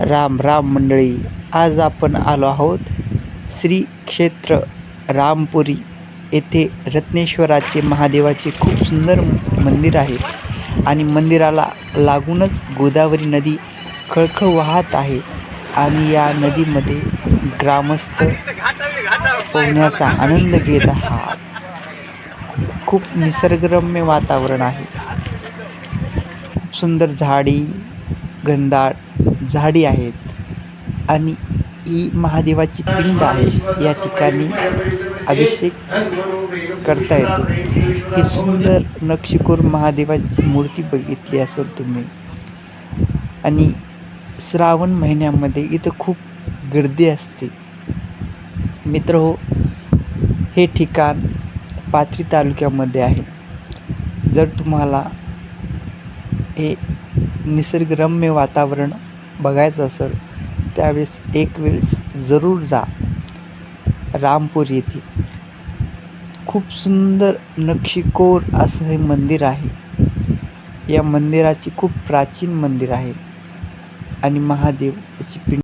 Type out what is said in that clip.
राम राम मंडळी आज आपण आलो आहोत श्री क्षेत्र रामपुरी येथे रत्नेश्वराचे महादेवाचे खूप सुंदर मंदिर आहे आणि मंदिराला लागूनच गोदावरी नदी खळखळ वाहत आहे आणि या नदीमध्ये ग्रामस्थ पोहण्याचा आनंद घेत आहात. खूप निसर्गरम्य वातावरण आहे. खूप सुंदर झाडी घनदाट झाडी आहेत आणि ही महादेवाची पिंड आहे. या ठिकाणी अभिषेक करता येतो. ही सुंदर नक्षीकोर महादेवाची मूर्ती बघितली असेल तुम्ही. आणि श्रावण महिन्यामध्ये इथं खूप गर्दी असते. मित्र हो हे ठिकाण पाथरी तालुक्यामध्ये आहे. जर तुम्हाला हे निसर्गरम्य वातावरण बघायचं असेल त्यावेळेस एक वेळेस जरूर जा. रामपूर येथे. खूप सुंदर नक्षीकोर असं हे मंदिर आहे. या मंदिराची खूप प्राचीन मंदिर आहे. आणि महादेव याची पिंड